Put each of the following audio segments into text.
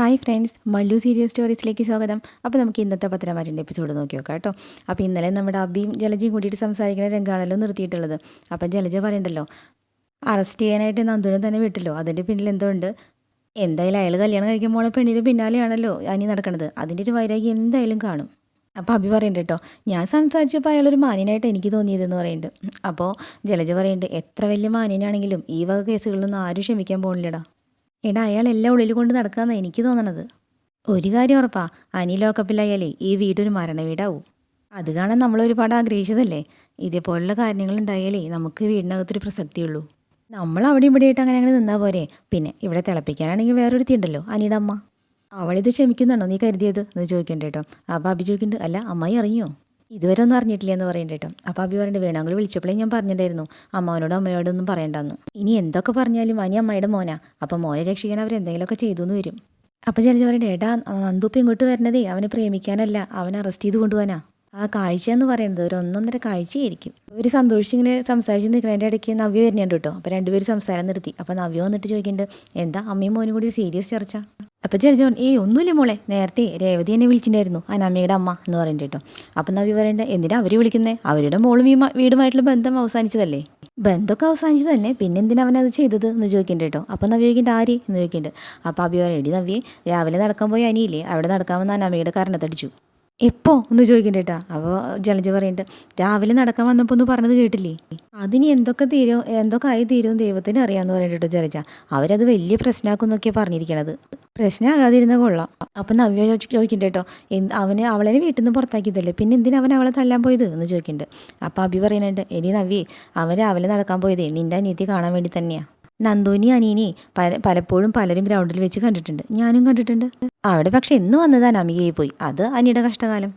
Hi friends Mallu serial സ്റ്റോറീസിലേക്ക് സ്വാഗതം. അപ്പോൾ നമുക്ക് ഇന്നത്തെ പത്തനംമാറ്റിന്റെ എപ്പിസോഡ് നോക്കി നോക്കാം കേട്ടോ. അപ്പോൾ ഇന്നലെ നമ്മുടെ അബിയും ജലജയും കൂടിയിട്ട് സംസാരിക്കുന്ന രംഗമാണല്ലോ നിർത്തിയിട്ടുള്ളത്. അപ്പം ജലജ പറയണ്ടല്ലോ അറസ്റ്റ് ചെയ്യാനായിട്ട് നന്ദുനെ തന്നെ വിട്ടല്ലോ അതിന്റെ പിന്നിൽ എന്തോ ഉണ്ട്. എന്തായാലും അയാൾ കല്യാണം കഴിക്കാൻ പോണ പെണ്ണിന്റെ പിന്നാലെയാണല്ലോ അനി നടക്കണത്. അതിന്റെ ഒരു വൈരാഗ്യം എന്തായാലും കാണും. അപ്പോൾ അഭി പറയുന്നുണ്ട് കേട്ടോ ഞാൻ സംസാരിച്ചപ്പോൾ അയാളൊരു മാന്യനായിട്ട് എനിക്ക് തോന്നിയതെന്ന് പറയുന്നുണ്ട് അപ്പോൾ ജലജ പറയുന്നുണ്ട് എത്ര വലിയ മാന്യനാണെങ്കിലും ഈ വക കേസുകളിലൊന്നും ആരും ക്ഷമിക്കാൻ പോകുന്നില്ലടാ. എടാ അയാൾ എല്ലാം ഉള്ളിൽ കൊണ്ട് നടക്കാമെന്നാണ് എനിക്ക് തോന്നണത്. ഒരു കാര്യം ഉറപ്പാ അനി ലോക്കപ്പിലായാലേ ഈ വീടൊരു മരണ വീടാവും. അത് കാണാൻ നമ്മൾ ഒരുപാട് ആഗ്രഹിച്ചതല്ലേ? ഇതേപോലുള്ള കാര്യങ്ങൾ ഉണ്ടായാലേ നമുക്ക് വീടിനകത്തൊരു പ്രസക്തിയുള്ളൂ. നമ്മൾ അവിടെ ഇവിടെ ആയിട്ട് അങ്ങനെ അങ്ങനെ നിന്നാൽ പോരെ. പിന്നെ ഇവിടെ തിളപ്പിക്കാനാണെങ്കിൽ വേറൊരുത്തി ഉണ്ടല്ലോ അനിയുടെ അമ്മ. അവളിത് ക്ഷമിക്കുന്നുണ്ടോ? നീ കരുതിയത്? എന്ന് ചോദിക്കണ്ട കേട്ടോ. അപ്പോൾ അബി ചോദിക്കുന്നുണ്ട്. അല്ല അമ്മായി അറിഞ്ഞോ? ഇതുവരെ ഒന്നും അറിഞ്ഞിട്ടില്ല എന്ന് പറയണ്ട കേട്ടോ. അപ്പോൾ അഭി പറയുന്നുണ്ട് വേണമെങ്കിൽ വിളിച്ചപ്പോഴേ ഞാൻ പറഞ്ഞിട്ടുണ്ടായിരുന്നു. അമ്മാവനോടും അമ്മയോടൊന്നും പറയണ്ടെന്ന്. ഇനി എന്തൊക്കെ പറഞ്ഞാലും അനി അമ്മയുടെ മോനാ. അപ്പോൾ മോനെ രക്ഷിക്കാൻ അവർ എന്തെങ്കിലുമൊക്കെ ചെയ്തു എന്ന് വരും. അപ്പോൾ ചിലർ പറയണ്ട ഏട്ടാ നന്ദുപ്പ് ഇങ്ങോട്ട് വരണതേ. അവനെ പ്രേമിക്കാനല്ല. അവനെ അറസ്റ്റ് ചെയ്ത് കൊണ്ടുപോകാനാ. ആ കാഴ്ച എന്ന് പറയുന്നത് ഒരു ഒന്നൊന്നര കാഴ്ചയായിരിക്കും. ഇവർ സന്തോഷിച്ച് ഇങ്ങനെ സംസാരിച്ച് നിൽക്കുന്നതിന്റെ ഇടയ്ക്ക് നവ്യ വരുന്നുണ്ട് കേട്ടോ. അപ്പോൾ രണ്ടുപേരും സംസാരം നിർത്തി. അപ്പോൾ നവ്യ വന്നിട്ട് ചോദിക്കുന്നുണ്ട് എന്താ അമ്മയും മോനും കൂടി ഒരു സീരിയസ് ചർച്ച? അപ്പോൾ ചെറിയ ഏയ് ഒന്നുമില്ല മോളെ. നേരത്തെ രേവതി എന്നെ വിളിച്ചിട്ടുണ്ടായിരുന്നു. അനാമയുടെ അമ്മ എന്ന് പറഞ്ഞിട്ട് കേട്ടോ അപ്പം നവി പറയണ്ടേ എന്തിനാ അവർ വിളിക്കുന്നത് അവരുടെ മോളും ഈ വീടുമായിട്ടുള്ള ബന്ധം അവസാനിച്ചതല്ലേ? ബന്ധമൊക്കെ അവസാനിച്ചു തന്നെ പിന്നെ എന്തിനാ അവനത് ചെയ്തത്? എന്ന് ചോദിക്കുന്നുണ്ട് കേട്ടോ അപ്പം നവ്യ ചോദിക്കേണ്ട ആര്? എന്ന് ചോദിക്കുന്നുണ്ട് അപ്പോൾ അഭി പറയും എടി നവ്യെ രാവിലെ നടക്കാൻ പോയി അനിയില്ലേ? അവിടെ നടക്കാമെന്ന് അനാമയുടെ കാരണത്തടിച്ചു. എപ്പോ? ഒന്ന് ചോദിക്കണ്ടേ അപ്പോൾ ജലജ പറയുന്നുണ്ട് രാവിലെ നടക്കാൻ വന്നപ്പോൾ ഒന്ന് പറഞ്ഞത് കേട്ടില്ലേ? അതിന് എന്തൊക്കെ തീരും എന്തൊക്കെ ആയി തീരും ദൈവത്തിന് അറിയാമെന്ന് പറഞ്ഞിട്ടോ ജലജ. അവരത് വലിയ പ്രശ്നമാക്കും എന്നൊക്കെയാണ് പറഞ്ഞിരിക്കണത്. പ്രശ്നമാകാതിരുന്ന കൊള്ളാം. അപ്പം നവ്യ ചോദിച്ച് ചോദിക്കണ്ട അവന് അവളെ വീട്ടിൽ നിന്ന് പുറത്താക്കിയതല്ലേ? പിന്നെ എന്തിനാ അവൻ അവളെ തല്ലാൻ പോയത്? എന്ന് ചോദിക്കുന്നുണ്ട് അപ്പോൾ അഭി പറയുന്നുണ്ട് എടി നവ്യേ അവൻ രാവിലെ നടക്കാൻ പോയതേ നിന്റെ അനിയത്തി കാണാൻ വേണ്ടി തന്നെയാ. നന്ദോനി അനീനി പല പലപ്പോഴും പലരും ഗ്രൗണ്ടിൽ വെച്ച് കണ്ടിട്ടുണ്ട്. ഞാനും കണ്ടിട്ടുണ്ട്. അവിടെ പക്ഷെ എന്ന് വന്നത് അനാമികയെ പോയി. അത് അനിയുടെ കഷ്ടകാലം.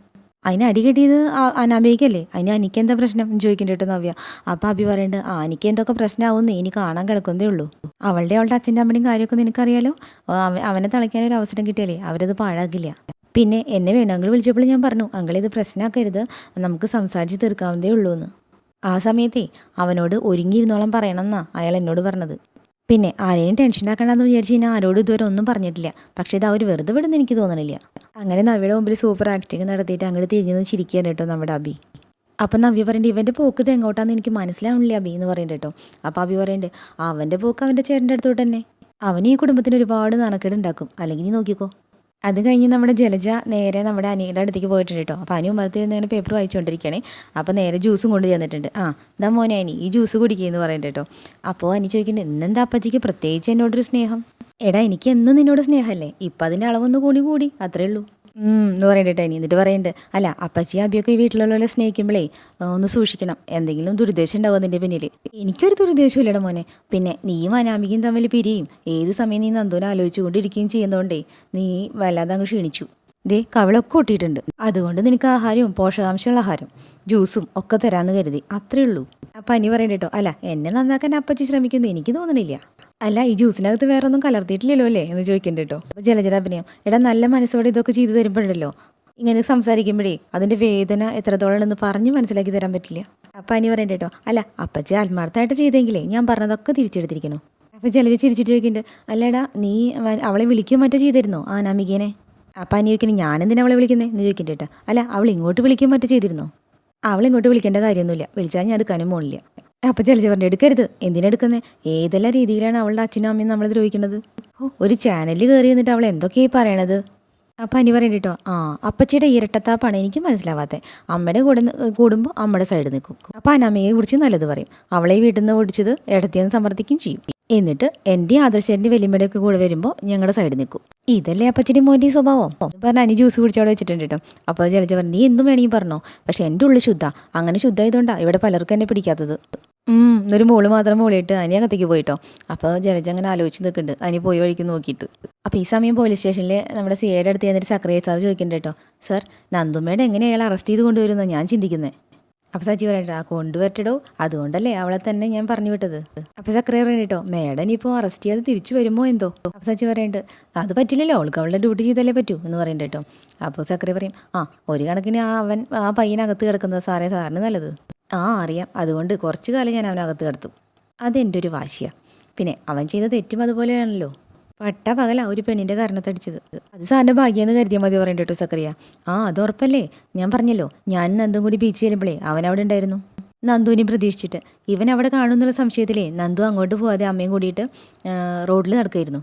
അതിന് അടി കിട്ടിയത് അനാമികയ്ക്കല്ലേ അതിന് അനിക്ക് എന്താ പ്രശ്നം? ചോദിക്കേണ്ടിട്ട് നവ്യ. അപ്പം അഭി പറയുന്നുണ്ട് ആ എനിക്ക് എന്തൊക്കെ പ്രശ്നമാവുമെന്ന് ഇനി കാണാൻ കിടക്കുന്നതേ ഉള്ളൂ. അവളുടെ അവളുടെ അച്ഛന്റെ അമ്മയും കാര്യമൊക്കെ നിനക്കറിയാലോ? അവനെ തളയ്ക്കാൻ ഒരു അവസരം കിട്ടിയാലേ അവരത് പാഴാക്കില്ല. പിന്നെ എന്നെ വേണമെങ്കിൽ വിളിച്ചപ്പോൾ ഞാൻ പറഞ്ഞു അങ്കിൾ ഇത് പ്രശ്നമാക്കരുത് നമുക്ക് സംസാരിച്ച് തീർക്കാവുന്നതേ ഉള്ളൂ എന്ന് ആ സമയത്തേ അവനോട് ഒരുങ്ങിയിരുന്നോളം പറയണമെന്നാണ് അയാൾ എന്നോട് പറഞ്ഞത്. പിന്നെ ആരെയും ടെൻഷൻ ആക്കണ്ടെന്ന് വിചാരിച്ച് ഞാൻ ആരോടും ഇതുവരെ ഒന്നും പറഞ്ഞിട്ടില്ല. പക്ഷേ ഇത് അവർ വെറുതെ വിടുന്ന എനിക്ക് തോന്നണില്ല. അങ്ങനെ നവ്യയുടെ മുമ്പിൽ സൂപ്പർ ആക്ടിങ് നടത്തിയിട്ട് അങ്ങോട്ട് തിരിഞ്ഞു ചിരിക്കുകയാണ് കേട്ടോ നമ്മുടെ അബി അപ്പം നവ്യ പറയണ്ട ഇവന്റെ പോക്ക് ഇത് എങ്ങോട്ടാന്ന് എനിക്ക് മനസ്സിലാവണില്ല അബി എന്ന് പറയുന്നുണ്ട് കേട്ടോ. അപ്പോൾ അബി പറയുന്നുണ്ട് അവന്റെ പോക്ക് അവന്റെ ചേട്ടന്റെ അടുത്തോട്ട് തന്നെ. അവൻ ഈ കുടുംബത്തിന് ഒരുപാട് നാണക്കേട് ഉണ്ടാക്കും അല്ലെങ്കിൽ നീ നോക്കിക്കോ. അത് കഴിഞ്ഞ് നമ്മുടെ ജലജ നേരെ നമ്മുടെ അനിയുടെ അടുത്തേക്ക് പോയിട്ടുണ്ട് കേട്ടോ. അപ്പോൾ അനിയും മരത്തിരുന്ന് ഇങ്ങനെ പേപ്പർ വായിച്ചുകൊണ്ടിരിക്കുകയാണ് അപ്പോൾ നേരെ ജ്യൂസും കൊണ്ട് ചെന്നിട്ടുണ്ട് ആ എന്താ മോനെ അനി ഈ ജ്യൂസ് കുടിക്കുകയെന്ന് പറയുന്നുണ്ട് കേട്ടോ. അപ്പോൾ അനി ചോദിക്കുന്നുണ്ട് ഇന്നെന്താ അപ്പച്ചിക്ക് പ്രത്യേകിച്ച് എന്നോടൊരു സ്നേഹം? എടാ എനിക്ക് എന്നും നിന്നോട് സ്നേഹമല്ലേ ഇപ്പം അതിന്റെ അളവൊന്ന് കൂടി കൂടി അത്രേ ഉള്ളൂ. എന്ന് പറയണ്ടേ ടൈനി എന്നിട്ട് പറയണ്ടേ. അല്ല അപ്പച്ചി അബിയൊക്കെ ഈ വീട്ടിലുള്ളവരെ സ്നേഹിക്കുമ്പോഴേ ഒന്ന് സൂക്ഷിക്കണം. എന്തെങ്കിലും ദുരുദ്ദേശം ഉണ്ടാവും അതിന്റെ പിന്നിൽ എനിക്കൊരു ദുരുദ്ദേശം ഇല്ലട മോനെ. പിന്നെ നീയും അനാമികയും തമ്മിൽ പിരിയും. ഏത് സമയം നീ നന്ദുവിനെ ആലോചിച്ചുകൊണ്ടിരിക്കുകയും ചെയ്യുന്നതുകൊണ്ടേ നീ വല്ലാതെ അങ്ങ് ക്ഷീണിച്ചു. ദേ കവളൊക്കെ കൂട്ടിയിട്ടുണ്ട് അതുകൊണ്ട് നിനക്ക് ആഹാരവും പോഷകാംശമുള്ള ആഹാരം ജ്യൂസും ഒക്കെ തരാമെന്ന് കരുതി. അത്രേ ഉള്ളൂ. അപ്പം അനി പറയണ്ട കേട്ടോ അല്ല എന്നെ നന്നാക്കാൻ അപ്പച്ചി ശ്രമിക്കുന്നു. എനിക്ക് തോന്നണില്ല. അല്ല ഈ ജ്യൂസിനകത്ത് വേറെ ഒന്നും കലർത്തിയിട്ടില്ലല്ലോ അല്ലേ? എന്ന് ചോദിക്കണ്ട കേട്ടോ. അപ്പോൾ ജലജല അഭിനയം എടാ നല്ല മനസ്സോടെ ഇതൊക്കെ ചെയ്തു തരുമ്പോഴല്ലോ? ഇങ്ങനെ സംസാരിക്കുമ്പോഴേ അതിന്റെ വേദന എത്രത്തോളം ഉണ്ടെന്ന് പറഞ്ഞ് മനസ്സിലാക്കി തരാൻ പറ്റില്ല. അപ്പം അനി പറയണ്ട കേട്ടോ അല്ല അപ്പച്ചി ആത്മാർത്ഥമായിട്ട് ചെയ്തെങ്കിലേ ഞാൻ പറഞ്ഞതൊക്കെ തിരിച്ചെടുത്തിരിക്കണു. അപ്പം ജലജ ചിരിച്ചിട്ട് ചോദിക്കുന്നുണ്ട് അല്ലേടാ നീ അവളെ വിളിക്കുക മറ്റോ ചെയ്തിരുന്നോ ആ നമികേനെ അപ്പം അനി ചോദിക്കുന്നത് ഞാൻ എന്തിനാ അവളെ വിളിക്കുന്നത് എന്ന് ചോദിക്കണ്ട കേട്ടോ അല്ല അവൾ ഇങ്ങോട്ട് വിളിക്കുക മറ്റോ ചെയ്തിരുന്നോ? അവൾ ഇങ്ങോട്ട് വിളിക്കേണ്ട കാര്യമൊന്നുമില്ല വിളിച്ചാൽ ഞാൻ എടുക്കാനും പോണില്ല. അപ്പം ജലജ പറഞ്ഞു എടുക്കരുത് എന്തിനെടുക്കുന്നത് ഏതെല്ലാം രീതിയിലാണ് അവളുടെ അച്ഛനും അമ്മയും നമ്മൾ ദ്രോഹിക്കുന്നത്? ഓ ഒരു ചാനലിൽ കയറി നിന്നിട്ട് അവൾ എന്തൊക്കെയായി പറയണത്? അപ്പം അനി പറയണ്ട കേട്ടോ ആ അപ്പച്ചിയുടെ ഇരട്ടത്താപ്പാണ് എനിക്ക് മനസ്സിലാവാത്തത് അമ്മയുടെ കൂടെ കൂടുമ്പോൾ അമ്മയുടെ സൈഡ് നിൽക്കും അപ്പം അനാമയെ കുറിച്ച് നല്ലത് പറയും. അവളെ വീട്ടിൽ നിന്ന് ഓടിച്ചത് ഇടത്തിയെന്ന് സമർത്ഥിക്കുകയും ചെയ്യും. എന്നിട്ട് എന്റെ ആദർശന്റെ വലിയമ്മയുടെ ഒക്കെ കൂടെ വരുമ്പോൾ ഞങ്ങളുടെ സൈഡ് നിൽക്കും ഇതല്ലേ അപ്പച്ചിന്റെ മോന്റെ സ്വഭാവം? പറഞ്ഞ അനി ജ്യൂസ് കുടിച്ചവിടെ വെച്ചിട്ടുണ്ട് കേട്ടോ അപ്പോൾ ജലജ പറഞ്ഞു നീ എന്തും വേണമെങ്കിൽ പറഞ്ഞോ. പക്ഷേ എന്റെ ഉള്ളിൽ ശുദ്ധ. അങ്ങനെ ശുദ്ധമായതുകൊണ്ടാണ് ഇവിടെ പലർക്കും എന്നെ പിടിക്കാത്തത്. ഒരു മോൾ മാത്രം മോളിയിട്ട് അനി അകത്തേക്ക് പോയിട്ടോ. അപ്പോൾ ജലജ അങ്ങനെ ആലോചിച്ച് നിൽക്കുന്നുണ്ട് അനി പോയി വഴിക്ക് നോക്കിയിട്ട്. അപ്പോൾ ഈ സമയം പോലീസ് സ്റ്റേഷനിൽ നമ്മുടെ സി ഐയുടെ അടുത്ത് ചെന്നിട്ട് സക്രിയ സാർ ചോദിക്കുന്നുണ്ട് കേട്ടോ. സാർ നന്ദുമ്മയുടെ എങ്ങനെ അയാൾ അറസ്റ്റ് ചെയ്ത് കൊണ്ടുവരുമെന്ന് ഞാൻ ചിന്തിക്കുന്നത് അപ്പോൾ സച്ചി പറയട്ടെ ആ കൊണ്ടുവരട്ടോ അതുകൊണ്ടല്ലേ അവളെ തന്നെ ഞാൻ പറഞ്ഞു വിട്ടത്. അപ്പോൾ സക്രിയ പറയട്ടോ മേഡം ഇപ്പോൾ അറസ്റ്റ് ചെയ്ത് തിരിച്ചു വരുമോ എന്തോ? അപ്പോൾ സച്ചി പറയുന്നുണ്ട് അത് പറ്റില്ലല്ലോ. അവൾക്ക് അവളുടെ ഡ്യൂട്ടി ചെയ്താലേ പറ്റൂ എന്ന് പറയുന്നുണ്ട് കേട്ടോ. അപ്പോൾ സക്രിയ പറയും ആ ഒരു കണക്കിന് ആ അവൻ ആ പയ്യനകത്ത് കിടക്കുന്നത് സാറേ സാറിന് നല്ലത്. ആ അറിയാം. അതുകൊണ്ട് കുറച്ച് കാലം ഞാൻ അവനകത്ത് കിടത്തും. അതെന്റെ ഒരു വാശിയാണ് പിന്നെ അവൻ ചെയ്ത തെറ്റും അതുപോലെയാണല്ലോ. പട്ട പകല ഒരു പെണ്ണിന്റെ കാരണത്തടിച്ചത്. അത് സാറിന്റെ ഭാഗ്യമെന്ന് കരുതിയാൽ മതി പറയണ്ട കേട്ടോ സക്കറിയ. ആ അത് ഉറപ്പല്ലേ? ഞാൻ പറഞ്ഞല്ലോ. ഞാൻ നന്ദും കൂടി ബീച്ച് ചെല്ലുമ്പോഴേ അവൻ അവിടെ ഉണ്ടായിരുന്നു. നന്ദുവിനെയും പ്രതീക്ഷിച്ചിട്ട്. ഇവൻ അവിടെ കാണുന്നുള്ള സംശയത്തിലേ നന്ദു അങ്ങോട്ട് പോവാതെ അമ്മയും കൂടിയിട്ട് റോഡിൽ നടക്കുമായിരുന്നു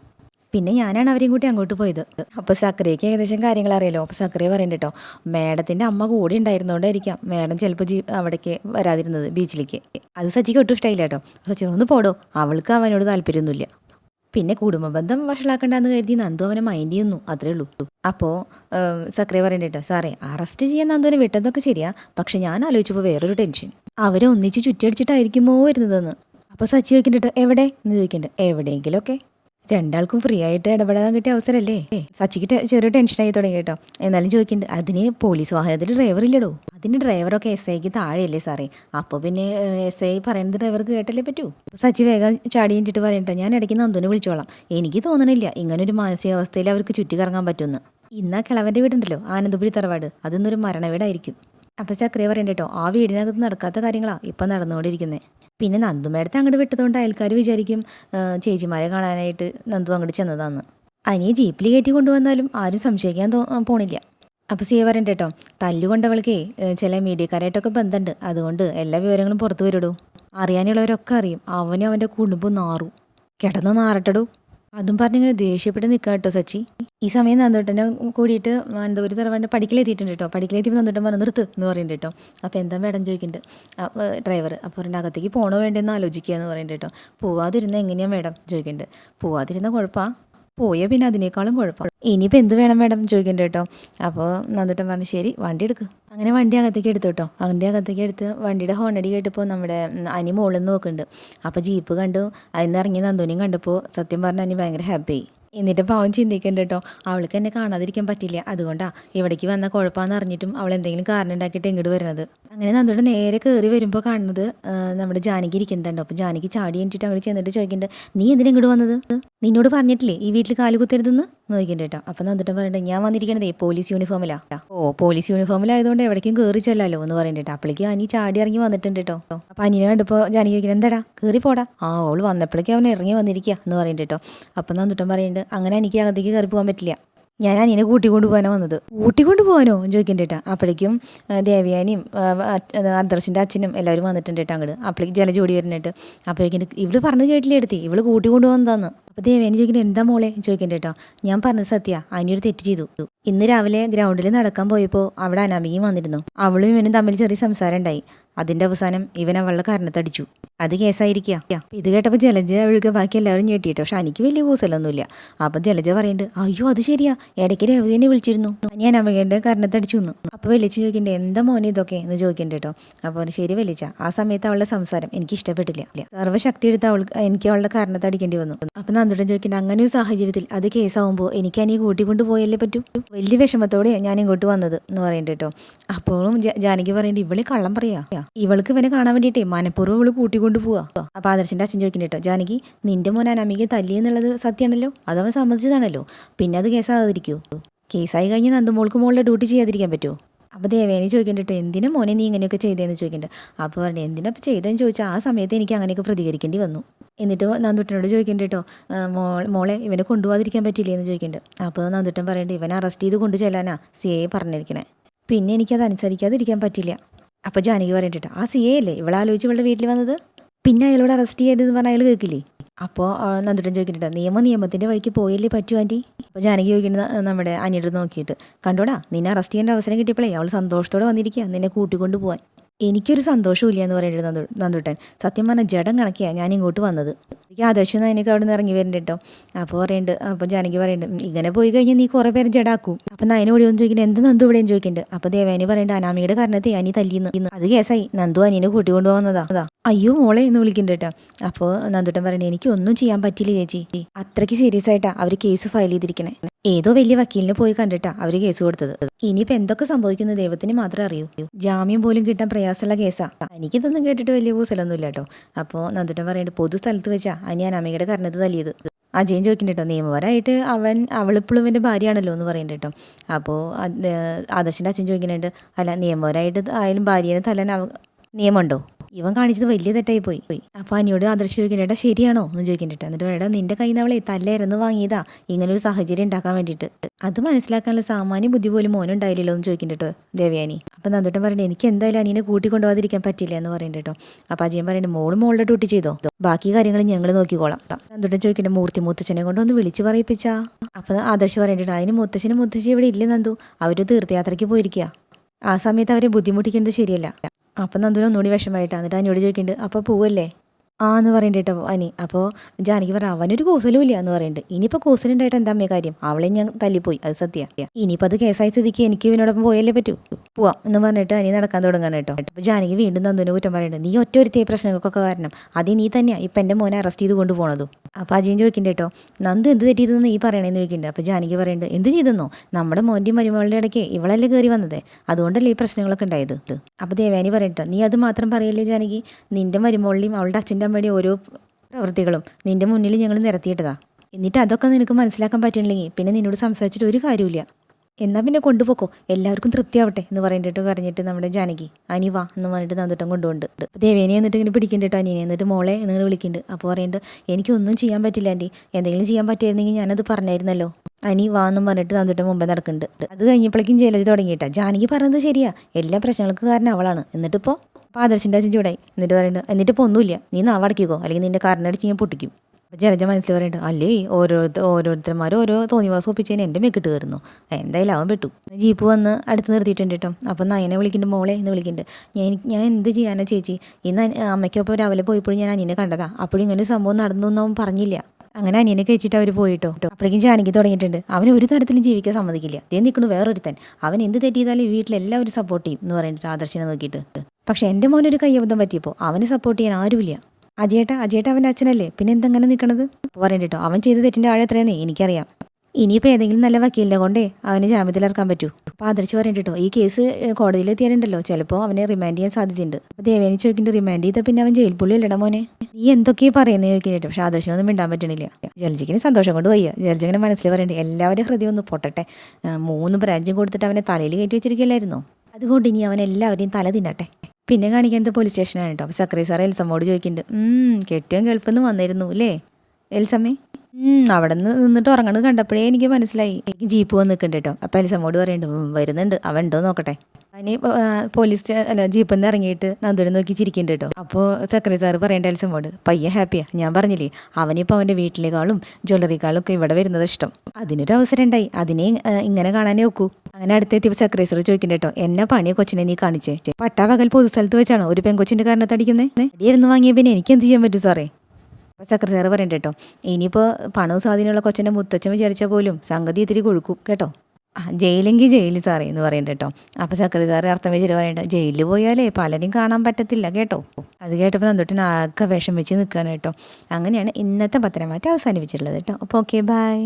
പിന്നെ ഞാനാണ് അവരെയും കൂട്ടി അങ്ങോട്ട് പോയത്. അപ്പോൾ സക്കറിയക്ക് ഏകദേശം കാര്യങ്ങൾ അറിയാലോ. അപ്പോൾ സക്കറിയ പറയണ്ട കേട്ടോ മേഡത്തിന്റെ അമ്മ കൂടി ഉണ്ടായിരുന്നോണ്ടായിരിക്കാം. മേഡം ചിലപ്പോൾ ജീ അവിടേക്ക് വരാതിരുന്നത് ബീച്ചിലേക്ക്. അത് സജിക്ക് ഒട്ടും ഇഷ്ടമായില്ല കേട്ടോ സച്ചി ഒന്ന് പോടോ. അവൾക്ക് അവനോട് താല്പര്യമൊന്നുമില്ല പിന്നെ കുടുംബ ബന്ധം വഷളാക്കണ്ടെന്ന് കരുതി നന്ദു അവനെ മൈൻഡ് ചെയ്യുന്നു. അത്രേ ഉള്ളൂ. അപ്പോൾ സക്രിയ പറയണ്ട കേട്ടോ സാറേ അറസ്റ്റ് ചെയ്യാൻ നന്ദുവിനെ വിട്ടതൊക്കെ ശരിയാ. പക്ഷെ ഞാൻ ആലോചിച്ചപ്പോൾ വേറൊരു ടെൻഷൻ. അവരെ ഒന്നിച്ച് ചുറ്റടിച്ചിട്ടായിരിക്കുമോ വരുന്നതെന്ന്? അപ്പോൾ സച്ചി ചോദിക്കണ്ടിട്ട് എവിടെ? എന്ന് ചോദിക്കണ്ട എവിടെയെങ്കിലുമൊക്കെ രണ്ടാൾക്കും ഫ്രീ ആയിട്ട് ഇടപെടാൻ കിട്ടിയ അവസരമല്ലേ സച്ചിക്ക് ചെറിയ ടെൻഷനായി തുടങ്ങി കേട്ടോ. എന്നാലും ചോദിക്കുന്നുണ്ട് അതിന് പോലീസ് വാഹനത്തിൽ ഡ്രൈവർ ഇല്ലടോ? അതിന് ഡ്രൈവറൊക്കെ എസ് ഐക്ക് താഴെയല്ലേ സാറേ? അപ്പോൾ പിന്നെ എസ് ഐ പറയുന്നത് ഡ്രൈവർക്ക് കേട്ടല്ലേ പറ്റൂ? സച്ചി വേഗം ചാടി കഴിഞ്ഞിട്ട് പറയട്ടെ ഞാൻ ഇടയ്ക്ക് നന്ദുനെ വിളിച്ചോളാം. എനിക്ക് തോന്നണില്ല ഇങ്ങനൊരു മാനസികാവസ്ഥയിൽ അവർക്ക് ചുറ്റിക്കറങ്ങാൻ പറ്റുമെന്ന്. ഇന്നാ കിളവന്റെ വീടുണ്ടല്ലോ ആനന്ദപുരി തറവാട്. അതൊന്നൊരു മരണവീടായിരിക്കും അപ്പോൾ ചക്രിയ പറയണ്ട കേട്ടോ ആ വീടിനകത്ത് നടക്കാത്ത കാര്യങ്ങളാ ഇപ്പം നടന്നുകൊണ്ടിരിക്കുന്നത് പിന്നെ നന്ദുമേടത്തെ അങ്ങോട്ട് വിട്ടതുകൊണ്ട് അയൽക്കാർ വിചാരിക്കും ചേച്ചിമാരെ കാണാനായിട്ട് നന്ദു അങ്ങോട്ട് ചെന്നതാന്ന്. അനിയെ ജീപ്പിൽ കയറ്റി കൊണ്ടുവന്നാലും ആരും സംശയിക്കാൻ തോ പോണില്ല. അപ്പോൾ സിയ പറയണ്ട കേട്ടോ തല്ലുകൊണ്ടവൾക്കേ ചില മീഡിയക്കാരായിട്ടൊക്കെ ബന്ധമുണ്ട് അതുകൊണ്ട് എല്ലാ വിവരങ്ങളും പുറത്തു വരുടൂ. അറിയാനുള്ളവരൊക്കെ അറിയും. അവനും അവന്റെ കുടുംബം നാറും. കിടന്ന് നാറട്ടടൂ. അതും പറഞ്ഞിങ്ങനെ ദേഷ്യപ്പെട്ട് നിൽക്കാം കേട്ടോ സച്ചി. ഈ സമയം നന്ദോട്ടനെ കൂടിയിട്ട് അനന്തപുരി തറവാണ്ട് പഠിക്കലെത്തിയിട്ടുണ്ട് കേട്ടോ പഠിക്കലെത്തിയപ്പോൾ നന്ദോട്ടൻ പറഞ്ഞു നിർത്ത് എന്ന് പറയുന്നുണ്ട് കേട്ടോ അപ്പോൾ എന്താ മേഡം ചോദിക്കുന്നുണ്ട് ഡ്രൈവർ അപ്പോൾ എന്റെ അകത്തേക്ക് പോകണോ വേണ്ടെന്ന് ആലോചിക്കുക എന്ന് പറയുന്നുണ്ട് കേട്ടോ പോവാതിരുന്ന എങ്ങനെയാണ് മേഡം? ചോദിക്കുന്നുണ്ട് പോവാതിരുന്ന കുഴപ്പമാണ് പോയാൽ പിന്നെ അതിനേക്കാളും കുഴപ്പം. ഇനിയിപ്പോൾ എന്ത് വേണം മേഡം? ചോദിക്കണ്ട കേട്ടോ. അപ്പോൾ നന്ദിട്ടൻ പറഞ്ഞു ശരി വണ്ടി എടുക്ക്. അങ്ങനെ വണ്ടി അകത്തേക്ക് എടുത്തു കേട്ടോ. വണ്ടി അകത്തേക്ക് എടുത്ത് വണ്ടിയുടെ ഹോണടി കേട്ടപ്പോൾ നമ്മുടെ അനി മുകളിൽ നോക്കുന്നുണ്ട്. അപ്പോൾ ജീപ്പ് കണ്ടു. അതിൽ ഇറങ്ങി നന്ദുനിയും കണ്ടപ്പോൾ സത്യം പറഞ്ഞാൽ അനി ഭയങ്കര ഹാപ്പി എന്നിട്ട് പാവം ചിന്തിക്കണ്ട കേട്ടോ. അവൾക്ക് എന്നെ കാണാതിരിക്കാൻ പറ്റില്ല. അതുകൊണ്ടാണ് ഇവിടേക്ക് വന്ന കുഴപ്പമാണെന്ന് അറിഞ്ഞിട്ടും അവൾ എന്തെങ്കിലും കാരണം ഉണ്ടാക്കിയിട്ട് ഇങ്ങോട്ട് വരുന്നത്. അങ്ങനെ നന്ദോട് നേരെ കയറി വരുമ്പോൾ കാണുന്നത് നമ്മുടെ ജാനകി ഇരിക്കുന്നുണ്ടോ. അപ്പോൾ ജാനകി ചാടി എണിച്ചിട്ട് അങ്ങോട്ട് ചെന്നിട്ട് ചോദിക്കുന്നുണ്ട് നീ എന്തിനാ ഇങ്ങോട്ട് വന്നത്? നിന്നോട് പറഞ്ഞിട്ടില്ലേ ഈ വീട്ടിൽ കാൽ കുത്തരുതെന്ന്? നോക്കിയിട്ട് കേട്ടോ. അപ്പം നന്ദിട്ട് പറയണ്ടേ ഞാൻ വന്നിരിക്കണതേ പോലീസ് യൂണിഫോമിലാ. ഓ പോലീസ് യൂണിഫോമിലായതുകൊണ്ട് എവിടേക്കും കയറി ചെല്ലാലോ എന്ന് പറയണ്ടേട്ടോ അപ്പോഴേക്കും അനി ചാടി ഇറങ്ങി വന്നിട്ടുണ്ട് കേട്ടോ. അപ്പം അനിയെ കണ്ടപ്പോൾ ജാനകി ചോദിക്കുന്നത് എന്താടാ കയറി പോടാ. ആ ഓൾ വന്നപ്പോഴേക്കും അവൻ ഇറങ്ങി വന്നിരിക്കുക എന്ന് പറയുന്നുണ്ട് കേട്ടോ. അപ്പം നന്ദിട്ടൻ പറയുന്നുണ്ട് അങ്ങനെ എനിക്ക് അകത്തേക്ക് കയറി പോകാൻ പറ്റില്ല. ഞാൻ അനിയനെ കൂട്ടിക്കൊണ്ട് പോകാനാണ് വന്നത്. കൂട്ടിക്കൊണ്ട് പോകാനോ ചോദിക്കണ്ട കേട്ടാ അപ്പോഴേക്കും ദേവയാനിയും അദർശിന്റെ അച്ഛനും എല്ലാവരും വന്നിട്ടുണ്ട് കേട്ടോ അങ്ങോട്ട് അപ്പോഴേക്ക് ജല ജോടി വരുന്നിട്ട് അപ്പോഴേക്കും ഇവൾ പറഞ്ഞ് കേട്ടില്ലേ എടുത്തി? ഇവൾ കൂട്ടിക്കൊണ്ട് പോകുന്നതാന്ന് അപ്പോൾ ദേവയാനി ചോദിക്കുന്നത് എന്താ മോളെ? ചോദിക്കണ്ട കേട്ടോ ഞാൻ പറഞ്ഞത് സത്യ. അനിയൊരു തെറ്റ് ചെയ്തു. ഇന്ന് രാവിലെ ഗ്രൗണ്ടിൽ നടക്കാൻ പോയപ്പോൾ അവിടെ അനാമികയും വന്നിരുന്നു. അവളും ഇവനും തമ്മിൽ ചെറിയ സംസാരം ഉണ്ടായി. അതിന്റെ അവസാനം അവളുടെ കാരണത്തടിച്ചു. അത് കേസായിരിക്കുക ഇത് കേട്ടപ്പോൾ ജലജ ഒഴുകെ ബാക്കി എല്ലാവരും ഞെട്ടിയിട്ട്. പക്ഷെ എനിക്ക് വലിയ കൂസലൊന്നുമില്ല അപ്പം ജലജ പറയുന്നുണ്ട് അയ്യോ അത് ശരിയാ. ഇടയ്ക്ക് രവതിനെ വിളിച്ചിരുന്നു. ഞാൻ അമ്മയുടെ കാരണത്തടിച്ചു എന്ന്. അപ്പോൾ വലിച്ച ചോദിക്കണ്ടേ എന്താ മോനെ ഇതൊക്കെ? എന്ന് ചോദിക്കണ്ട കേട്ടോ. അപ്പോൾ ശരി വലിച്ച ആ സമയത്ത് അവളുടെ സംസാരം എനിക്ക് ഇഷ്ടപ്പെട്ടില്ല. സർവശക്തി എടുത്ത് അവൾ എനിക്ക് അവളുടെ കാരണത്തടിക്കേണ്ടി വന്നു. അപ്പം നന്ദുടൻ ചോദിക്കണ്ട അങ്ങനെ ഒരു സാഹചര്യത്തിൽ അത് കേസാവുമ്പോൾ എനിക്ക് അനി കൂട്ടിക്കൊണ്ട് പോയല്ലേ പറ്റൂ? വലിയ വിഷമത്തോടെ ഞാൻ ഇങ്ങോട്ട് വന്നത് എന്ന് പറയണ്ട കേട്ടോ. അപ്പോഴും ജാനകി പറയണ്ട ഇവളെ കള്ളം പറയാ. ഇവൾക്ക് ഇവനെ കാണാൻ വേണ്ടിയിട്ടേ മനഃപൂർവം ഇവൾ കൂട്ടിക്കൊണ്ട് പോവാ അപ്പൊ ആദർശിന്റെ അച്ഛൻ ചോദിക്കണ്ട കേട്ടോ ജാനകി നിന്റെ മോൻ അനാമിക തല്ലിയെന്നുള്ളത് സത്യമാണല്ലോ? അതവൻ സമ്മതിച്ചതാണല്ലോ? പിന്നെ അത് കേസാകാതിരിക്കൂ? കേസായി കഴിഞ്ഞ് നന്ദുമോൾക്ക് മോളുടെ ഡ്യൂട്ടി ചെയ്യാതിരിക്കാൻ പറ്റുമോ? അപ്പോൾ ദേവേനെ ചോദിക്കണ്ട കേട്ടോ എന്തിനാ മോനെ നീ ഇങ്ങനെയൊക്കെ ചെയ്തതെന്ന് ചോദിക്കണ്ട അപ്പോൾ പറഞ്ഞു എന്തിനാ ഇപ്പോൾ ചെയ്തതെന്ന് ചോദിച്ചാൽ ആ സമയത്ത് എനിക്ക് അങ്ങനെയൊക്കെ പ്രതികരിക്കേണ്ടി വന്നു. എന്നിട്ട് നന്ദുട്ടനോട് ചോദിക്കണ്ടിട്ടോ മോൾ മോളെ ഇവനെ കൊണ്ടുപോകാതിരിക്കാൻ പറ്റില്ലേ എന്ന് ചോദിക്കേണ്ട അപ്പോൾ നന്ദുട്ടൻ പറയണ്ട ഇവനെ അറസ്റ്റ് ചെയ്ത് കൊണ്ടു ചെല്ലാനാ സി എ പറഞ്ഞിരിക്കണേ. പിന്നെ എനിക്കത് അനുസരിക്കാതിരിക്കാൻ പറ്റില്ല. അപ്പോൾ ജാനകി പറഞ്ഞിട്ട് ആ സി എ അല്ലേ ഇവളാലോചിച്ച് ഇവളുടെ വീട്ടിൽ വന്നത്? പിന്നെ അയാളോട് അറസ്റ്റ് ചെയ്യരുതെന്ന് പറഞ്ഞാൽ അയാൾ കേൾക്കില്ലേ? അപ്പോൾ നന്ദുട്ടൻ ചോദിക്കുന്നുണ്ട് നിയമ നിയമത്തിന്റെ വഴിക്ക് പോയല്ലേ പറ്റൂ ആന്റി? അപ്പോൾ ജാനകി ചോദിക്കുന്നത് നമ്മുടെ അനിയുടെ നോക്കിയിട്ട് കണ്ടോടാ നിന്നെ അറസ്റ്റ് ചെയ്യേണ്ട അവസരം കിട്ടിയപ്പോഴേ അവൾ സന്തോഷത്തോടെ വന്നിരിക്കുക നിന്നെ കൂട്ടിക്കൊണ്ട് പോകാൻ എനിക്കൊരു സന്തോഷമില്ല എന്ന് പറയുന്നത് നന്ദു നന്ദുട്ടൻ. സത്യം പറഞ്ഞാൽ ജഡം കണക്കിയാണ് ഞാൻ ഇങ്ങോട്ട് വന്നത്. എനിക്ക് ആദർശം എനിക്ക് അവിടെ നിന്ന് ഇറങ്ങി വരുന്നുണ്ട് കേട്ടോ അപ്പോൾ പറയുന്നുണ്ട് അപ്പോൾ ജാനകി പറയുന്നുണ്ട് "ഉം, ഇങ്ങനെ പോയി കഴിഞ്ഞാൽ നീ കുറേ പേര് ജഡാക്കും. അപ്പം നയനോട് വന്ന് ചോദിക്കുന്നത് എന്ത് നന്ദു ഇവിടെയും ചോദിക്കുന്നുണ്ട് അപ്പോൾ ദേവാനി പറയുന്നുണ്ട് അനാമിയുടെ കാരണത്തെ അനി തല്ലിന്ന് ഇന്ന് അത് കേസായി. നന്ദു അനിനെ കൂട്ടിക്കൊണ്ടു പോകുന്നതാ അതാ. അയ്യോ മോളെ എന്ന് വിളിക്കുന്നുണ്ട് കേട്ടോ. അപ്പോൾ നന്ദുട്ടൻ പറയുന്നത് എനിക്ക് ഒന്നും ചെയ്യാൻ പറ്റില്ല ചേച്ചി. അത്രയ്ക്ക് സീരിയസ് ആയിട്ടാണ് അവർ കേസ് ഫയൽ ചെയ്തിരിക്കണേ. ഏതോ വലിയ വക്കീലിനെ പോയി കണ്ടിട്ടാ അവർ കേസ് കൊടുത്തത്. ഇനിയിപ്പോ എന്തൊക്കെ സംഭവിക്കുന്നു ദൈവത്തിന് മാത്രമേ അറിയൂ. ജാമ്യം പോലും കിട്ടാൻ പ്രയാസമുള്ള കേസാ. എനിക്കിതൊന്നും കേട്ടിട്ട് വലിയ പൂസലൊന്നും ഇല്ല കേട്ടോ അപ്പോൾ നന്ദുട്ടൻ പറയുന്നുണ്ട് പൊതു സ്ഥലത്ത് വെച്ചാ അനിയാൻ അമ്മയുടെ കരണത്ത് തല്ലിയത്. അജയൻ ചോദിക്കുന്നുണ്ട് നിയമപരമായിട്ട് അവൻ അവളിപ്പോഴും എന്റെ ഭാര്യയാണല്ലോ എന്ന് പറയുന്നുണ്ട് കേട്ടോ അപ്പോൾ ആദർശിന്റെ അച്ഛൻ ചോദിക്കുന്നുണ്ട് അല്ല നിയമപരമായിട്ട് ആയാലും ഭാര്യനെ തല്ലാൻ നിയമമുണ്ടോ? ഇവൻ കാണിച്ചത് വലിയ തെറ്റായി പോയി. പോയി അപ്പോൾ അനിയോട് ആദർശ് ചോദിക്കണ്ടേട്ടാ ശരിയാണോ? എന്ന് ചോദിക്കണ്ടേട്ടാ. എന്നിട്ട് വേണ്ട നിന്റെ കയ്യിൽ നിന്ന് അവളെ തല്ലായിരുന്നു വാങ്ങിയതാ. ഇങ്ങനെ ഒരു സാഹചര്യം ഉണ്ടാക്കാൻ വേണ്ടിയിട്ട്. അത് മനസ്സിലാക്കാനുള്ള സാമാന്യ ബുദ്ധി പോലും മോനുണ്ടായില്ലല്ലോ എന്ന് ചോദിക്കണ്ടേട്ടോ ദേവയാനി. അപ്പം നന്ദുട്ടൻ പറയണ്ടേ എനിക്ക് എന്തായാലും അനിയനെ കൂട്ടിക്കൊണ്ടുപോകാതിരിക്കാൻ പറ്റില്ല എന്ന് പറയണ്ടേട്ടോ അപ്പം അജയൻ പറയണ്ടേ മോൾ മോളുടെ ഡ്യൂട്ടി ചെയ്തോ? ബാക്കി കാര്യങ്ങൾ ഞങ്ങൾ നോക്കിക്കോളാം. നന്ദുട്ടൻ ചോദിക്കണ്ടേ മൂർത്തി മുത്തച്ഛനെ കൊണ്ടൊന്ന് വിളിച്ച് പറയിപ്പിച്ചാ? അപ്പം ആദർശ് പറയണ്ടേട്ടോ അതിന് മുത്തച്ഛനും മുത്തശ്ശി ഇവിടെ ഇല്ല നന്ദു. അവർ തീർത്ഥയാത്രയ്ക്ക് പോയിരിക്കുക ആ സമയത്ത് അവരെ ബുദ്ധിമുട്ടിക്കുന്നത് ശരിയല്ല. അപ്പം നന്ദുവിന് ഒന്നുകൂടി വിഷമായിട്ട് എന്നിട്ട് അനിയോട് ചോദിക്കുന്നുണ്ട് അപ്പോൾ പോവല്ലേ? ആ എന്ന് പറയുന്നുണ്ട് കേട്ടോ അനി. അപ്പോൾ ജാനകി പറഞ്ഞു അവനൊരു കൂസലും ഇല്ല എന്ന് പറയുന്നുണ്ട് ഇനിയിപ്പോൾ കൂസലുണ്ടായിട്ട് എന്താ അമ്മേ കാര്യം? അവളെ ഞാൻ തല്ലിപ്പോയി അത് സത്യ. ഇനിയിപ്പോൾ അത് കേസായി സ്ഥിതിക്ക് എനിക്ക് ഇവനോടൊപ്പം പോയല്ലേ പറ്റൂ? പോവാം എന്ന് പറഞ്ഞിട്ട് അനി നടക്കാൻ തുടങ്ങാൻ കേട്ടോ. അപ്പോൾ ജാനകി വീണ്ടും നന്ദുവിനെ കുറ്റം പറയുന്നുണ്ട് നീ ഒറ്റ ഒരുത്തിയ പ്രശ്നങ്ങൾക്കൊക്കെ കാരണം അത് നീ തന്നെയാണ് ഇപ്പം എന്റെ മോനെ അറസ്റ്റ് ചെയ്ത് കൊണ്ടുപോകണതും അപ്പോൾ അജയൻ ചോദിക്കുന്നുണ്ട് കേട്ടോ നന്ദു എന്ത് തെറ്റിയതെന്ന് നീ പറയണേന്ന് ചോദിക്കുന്നുണ്ട്. അപ്പോൾ ജാനകി പറയുന്നുണ്ട് എന്ത് ചെയ്തെന്നോ? നമ്മുടെ മോന്റെയും മരുമകളുടെ ഇടയ്ക്ക് ഇവളല്ലേ കയറി വന്നത്? അതുകൊണ്ടല്ലേ ഈ പ്രശ്നങ്ങളൊക്കെ ഉണ്ടായത്? അപ്പോൾ ദേവാനി പറയട്ടോ. നീ അത് മാത്രം പറയല്ലേ ജാനകി? നിന്റെ മരുമോളിലെയും അവളുടെ അച്ഛന്റെ അമ്മയുടെയും ഓരോ പ്രവൃത്തികളും നിന്റെ മുന്നിൽ ഞങ്ങൾ നിരത്തിയിട്ടതാ. എന്നിട്ട് അതൊക്കെ നിനക്ക് മനസ്സിലാക്കാൻ പറ്റണില്ലെങ്കിൽ പിന്നെ നിന്നോട് സംസാരിച്ചിട്ട് ഒരു കാര്യമില്ല എന്നാൽ പിന്നെ കൊണ്ടുപോക്കോ? എല്ലാവർക്കും തൃപ്തിയാവട്ടെ എന്ന് പറഞ്ഞിട്ട് പറഞ്ഞിട്ട് നമ്മുടെ ജാനകി അനി വാ എന്ന് പറഞ്ഞിട്ട് നന്നിട്ടും കൊണ്ടുപോകുന്നുണ്ട് ദേവേനെ എന്നിട്ട് ഇങ്ങനെ പിടിക്കണ്ടിട്ട് അനിയനെ എന്നിട്ട് മോളെ എന്നിങ്ങനെ വിളിക്കുന്നുണ്ട് അപ്പോൾ പറയുന്നുണ്ട് എനിക്കൊന്നും ചെയ്യാൻ പറ്റില്ല ആന്റി. എന്തെങ്കിലും ചെയ്യാൻ പറ്റിയിരുന്നെങ്കിൽ ഞാനത് പറഞ്ഞായിരുന്നല്ലോ. അനി വാന്നും പറഞ്ഞിട്ട് നന്ദിട്ട് മുമ്പേ നടക്കുന്നുണ്ട്. അത് കഴിഞ്ഞപ്പോഴേക്കും ജയലജി തുടങ്ങിയിട്ടാ. ജാനകി പറഞ്ഞത് ശരിയാ. എല്ലാ പ്രശ്നങ്ങൾക്ക് കാരണം അവളാണ്. എന്നിട്ടിപ്പോൾ അപ്പോൾ ആദർശിന്റെ അച്ഛൻ ചൂടായി. എന്നിട്ട് പറയുന്നുണ്ട് എന്നിട്ട് ഇപ്പോൾ ഒന്നുമില്ല. നീ നാവടക്കിക്കോ അല്ലെങ്കിൽ നിന്റെ കാറിനടിച്ച് ഞാൻ പൊട്ടിക്കും. അപ്പോൾ ജലജ മനസ്സിൽ പറയുന്നുണ്ട് അല്ലേ ഓരോരുത്തർ ഓരോരുത്തന്മാർ ഓരോ തോന്നിവാസം ഒപ്പിച്ചതിന് എന്റെ മെക്കിട്ട് കയറുന്നു. എന്തായാലും അവൻ പെട്ടു. ജീപ്പ് വന്ന് അടുത്ത് നിർത്തിയിട്ടുണ്ട് കേട്ടോ. അപ്പം നയനെ വിളിക്കുന്നുണ്ട് മോളെ എന്ന് വിളിക്കുന്നുണ്ട്. ഞാൻ ഞാൻ എന്ത് ചെയ്യാനാ ചേച്ചി? ഇന്ന് അമ്മയ്ക്കൊപ്പം രാവിലെ പോയപ്പോഴും ഞാൻ അനിയനെ കണ്ടതാ. അപ്പോഴും ഇങ്ങനെ സംഭവം നടന്നു എന്ന് അവൻ പറഞ്ഞില്ല. അങ്ങനെ അനിയനെ കഴിച്ചിട്ട് അവർ പോയിട്ടോ. അപ്പോഴേക്കും ജാനകി തുടങ്ങിയിട്ടുണ്ട്. അവന് ഒരു തരത്തിലും ജീവിക്കാൻ സമ്മതിക്കില്ല. ദേ നിൽക്കണു വേറൊരുത്തൻ. അവൻ എന്ത് തെറ്റിയതാലും വീട്ടിലെല്ലാവരും സപ്പോർട്ട് ചെയ്യും എന്ന് പറഞ്ഞിട്ട് ആദർശനെ നോക്കിയിട്ട്. പക്ഷെ എന്റെ മോനൊരു കയ്യബദ്ധം പറ്റിയപ്പോൾ അവനെ സപ്പോർട്ട് ചെയ്യാൻ ആരുമില്ല. അജയേട്ട അജയേട്ട അവന്റെ അച്ഛനല്ലേ? പിന്നെ എന്തെങ്ങനെ നിൽക്കണത് പറയണ്ടോ അവൻ ചെയ്ത തെറ്റിന്റെ ആഴം എനിക്കറിയാം. ഇനിയിപ്പോൾ ഏതെങ്കിലും നല്ല വക്കീലിനെ കൊണ്ടേ അവന് ജാമ്യത്തിലിറക്കാൻ പറ്റൂ. അപ്പോൾ ആദർശ് പറയണ്ടോ ഈ കേസ് കോടതിയിൽ എത്തിയാലുണ്ടല്ലോ ചിലപ്പോൾ അവനെ റിമാൻഡ് ചെയ്യാൻ സാധ്യതയുണ്ട്. അപ്പോൾ ദേവേനി ചോദിക്കുന്നുണ്ട് റിമാൻഡ് ചെയ്താൽ പിന്നെ അവൻ ജയിൽ പുള്ളി അല്ലടാ മോനെ? നീ എന്തൊക്കെയാ പറയുന്നത് ചോദിക്കുന്നുണ്ട് പക്ഷേ ആദർശനൊന്നും മിണ്ടാൻ പറ്റണില്ല. ജലജിക്കിന് സന്തോഷം കൊണ്ട് വയ്യ. ജലജിങ്ങനെ മനസ്സിൽ പറയണ്ടേ എല്ലാവരും ഹൃദയം ഒന്ന് പൊട്ടട്ടെ. മൂന്ന് ബ്രാഞ്ചും കൊടുത്തിട്ട് അവനെ തലയിൽ കയറ്റി വെച്ചിരിക്കില്ലായിരുന്നു? അതുകൊണ്ട് ഇനി അവൻ എല്ലാവരെയും തല തിന്നട്ടെ. പിന്നെ കാണിക്കേണ്ടത് പോലീസ് സ്റ്റേഷനാണ് കേട്ടോ അപ്പോൾ സക്രി സാർ എൽസമ്മോട് ചോദിക്കുന്നുണ്ട് "ഉം, കെട്ടിയവൻ ഗൾഫിൽ വന്നിരുന്നു അല്ലേ എൽസമ്മേ? അവിടെ നിന്ന് നിന്നിട്ട് ഉറങ്ങണത് കണ്ടപ്പോഴേ എനിക്ക് മനസ്സിലായി. എനിക്ക് ജീപ്പ് വന്ന് നിൽക്കുന്നുണ്ട് കേട്ടോ. അപ്പം എൽസമ്മോട് പറയുന്നുണ്ട് വരുന്നുണ്ട്. അവൻ ഉണ്ടോ നോക്കട്ടെ. അതിന് പോലീസ് അല്ല ജീപ്പിൽ നിന്ന് ഇറങ്ങിയിട്ട് നന്ദൂരം നോക്കി ചിരിക്കുന്നുണ്ട് കേട്ടോ. അപ്പോൾ സെക്രട്ടറി സാറ് പറയേണ്ട എൽസമ്മോട് പയ്യ ഹാപ്പിയാ. ഞാൻ പറഞ്ഞില്ലേ അവനിപ്പോൾ അവന്റെ വീട്ടിലേക്കാളും ജ്വല്ലറിക്കാളും ഒക്കെ ഇവിടെ വരുന്നത് ഇഷ്ടം. അതിനൊരു അവസരം ഉണ്ടായി. അതിനെ ഇങ്ങനെ കാണാനേ നോക്കൂ അങ്ങനെ അടുത്തെത്തിയപ്പോൾ സെക്രട്ടറി സാർ ചോദിക്കണ്ട കേട്ടോ എന്നെ പണിയ കൊച്ചിനെ നീ കാണിച്ചേ? പട്ടാ പകൽ പൊതു പൊതുസ്ഥലത്ത് വെച്ചാണോ ഒരു പെൺകൊച്ചിന്റെ കാരണത്ത് അടിക്കുന്നത് അടിയായിരുന്നു വാങ്ങിയ പിന്നെ എനിക്ക് എന്ത് ചെയ്യാൻ പറ്റും സാറേ? സെക്രട്ടറി സാറ് പറയണ്ട കേട്ടോ. ഇനിയിപ്പോൾ പണവും സ്വാധീനമുള്ള കൊച്ചന്റെ മുത്തച്ഛൻ വിചാരിച്ചാൽ പോലും സംഗതി ഇത്തിരി കൊഴുക്കും കേട്ടോ. ആ ജയിലെങ്കിൽ ജയിലിൽ സാറേ എന്ന് പറയണ്ട കേട്ടോ. അപ്പോൾ സെക്രട്ടറി സാറ് അർത്ഥം വെച്ചിട്ട് പറയണ്ട. ജയിലിൽ പോയാലേ പലരും കാണാൻ പറ്റത്തില്ല കേട്ടോ. അത് കേട്ടപ്പോൾ നന്ദോട്ടിന് ആകെ വിഷം വെച്ച് നിൽക്കുകയാണ് കേട്ടോ. അങ്ങനെയാണ് ഇന്നത്തെ പത്രമാറ്റം അവസാനിപ്പിച്ചിട്ടുള്ളത് കേട്ടോ. അപ്പോൾ ഓക്കെ ബൈ